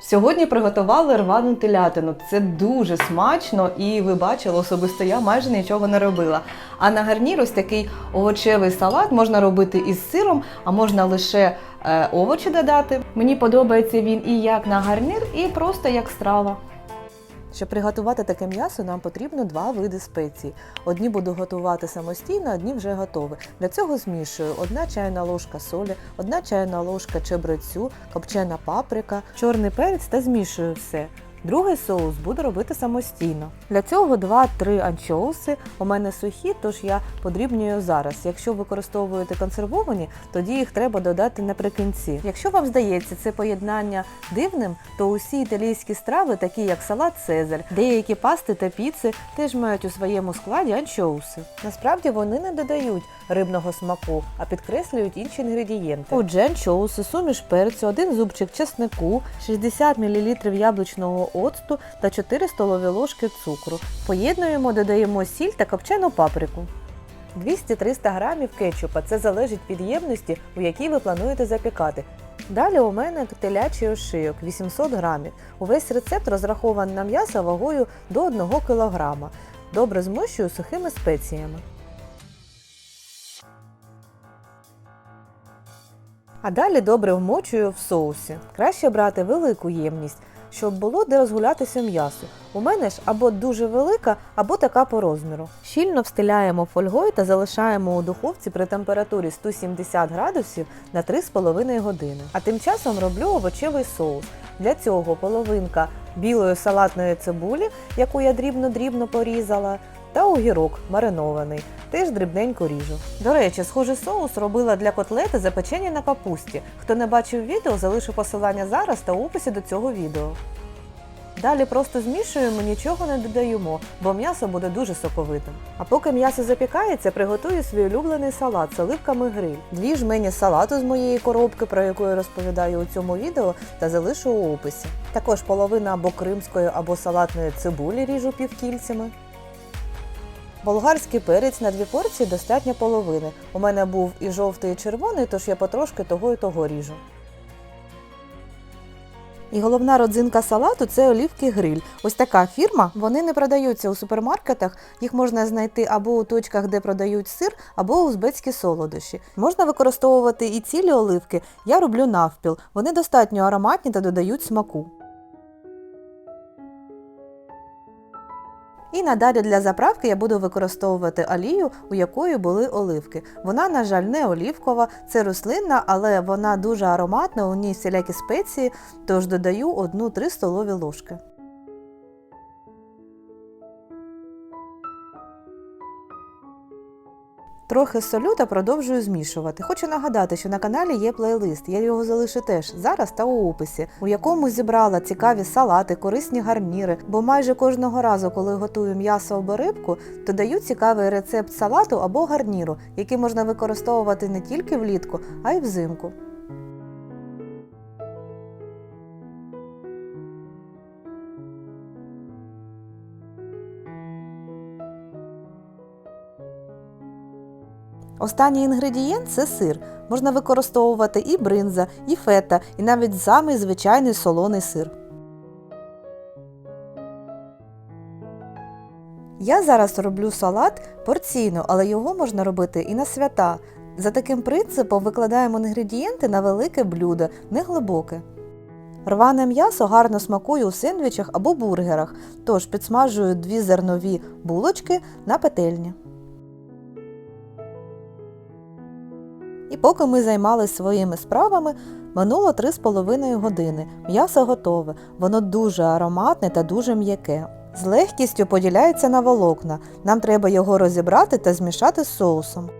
Сьогодні приготували рвану телятину. Це дуже смачно, і ви бачили, особисто я майже нічого не робила. А на гарнір ось такий овочевий салат можна робити із сиром, а можна лише е, овочі додати. Мені подобається він і як на гарнір, і просто як страва. Щоб приготувати таке м'ясо, нам потрібно два види спецій. Одні буду готувати самостійно, одні вже готові. Для цього змішую одна чайна ложка солі, одна чайна ложка чебрецю, копчена паприка, чорний перець та змішую все. Другий соус буду робити самостійно. Для цього 2-3 анчоуси. У мене сухі, тож я подрібнюю зараз. Якщо використовуєте консервовані, тоді їх треба додати наприкінці. Якщо вам здається це поєднання дивним, то усі італійські страви, такі як салат Цезарь, деякі пасти та піци, теж мають у своєму складі анчоуси. Насправді вони не додають рибного смаку, а підкреслюють інші інгредієнти. Отже, анчоуси, суміш перцю, один зубчик чеснику, 60 мл яблучного оцту та 4 столові ложки цукру. Поєднуємо, додаємо сіль та копчену паприку. 200-300 грамів кетчупа. Це залежить від ємності, у якій ви плануєте запікати. Далі у мене телячий ошийок 800 грамів. Увесь рецепт розрахований на м'ясо вагою до 1 кг. Добре змощую сухими спеціями. А далі добре вмочую в соусі. Краще брати велику ємність, щоб було де розгулятися м'ясо. У мене ж або дуже велика, або така по розміру. Щільно встиляємо фольгою та залишаємо у духовці при температурі 170 градусів на 3,5 години. А тим часом роблю овочевий соус. Для цього половинка білої салатної цибулі, яку я дрібно-дрібно порізала, та огірок маринований. Теж дрібненько ріжу. До речі, схожий соус робила для котлети запечені на капусті. Хто не бачив відео, залишу посилання зараз та у описі до цього відео. Далі просто змішуємо, нічого не додаємо, бо м'ясо буде дуже соковитим. А поки м'ясо запікається, приготую свій улюблений салат з оливками гриль. Дві жмені салату з моєї коробки, про яку я розповідаю у цьому відео, та залишу у описі. Також половина або кримської, або салатної цибулі ріжу півкільцями. Болгарський перець на дві порції достатньо половини. У мене був і жовтий, і червоний, тож я потрошки того і того ріжу. І головна родзинка салату це олівки гриль. Ось така фірма. Вони не продаються у супермаркетах. Їх можна знайти або у точках, де продають сир, або узбецькі солодощі. Можна використовувати і цілі оливки. Я роблю навпіл. Вони достатньо ароматні та додають смаку. І надалі для заправки я буду використовувати олію, у якої були оливки. Вона, на жаль, не олівкова, це рослинна, але вона дуже ароматна, у ній всілякі спеції, тож додаю 1-3 столові ложки. Трохи солю та продовжую змішувати. Хочу нагадати, що на каналі є плейлист, я його залишу теж зараз та у описі, у якому зібрала цікаві салати, корисні гарніри, бо майже кожного разу, коли готую м'ясо або рибку, то даю цікавий рецепт салату або гарніру, який можна використовувати не тільки влітку, а й взимку. Останній інгредієнт це сир. Можна використовувати і бринза, і фета, і навіть самий звичайний солоний сир. Я зараз роблю салат порційно, але його можна робити і на свята. За таким принципом викладаємо інгредієнти на велике блюдо, не глибоке. Рване м'ясо гарно смакує у сендвічах або бургерах, тож підсмажую дві зернові булочки на петельні. І поки ми займалися своїми справами, минуло 3,5 години. М'ясо готове, воно дуже ароматне та дуже м'яке. З легкістю поділяється на волокна. Нам треба його розібрати та змішати з соусом.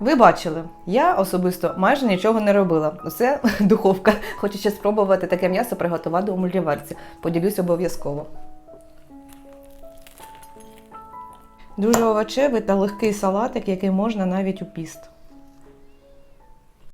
Ви бачили, я особисто майже нічого не робила. Усе духовка. Хочу ще спробувати таке м'ясо приготувати у мультиварці. Поділюсь обов'язково. Дуже овочевий та легкий салатик, який можна навіть у піст.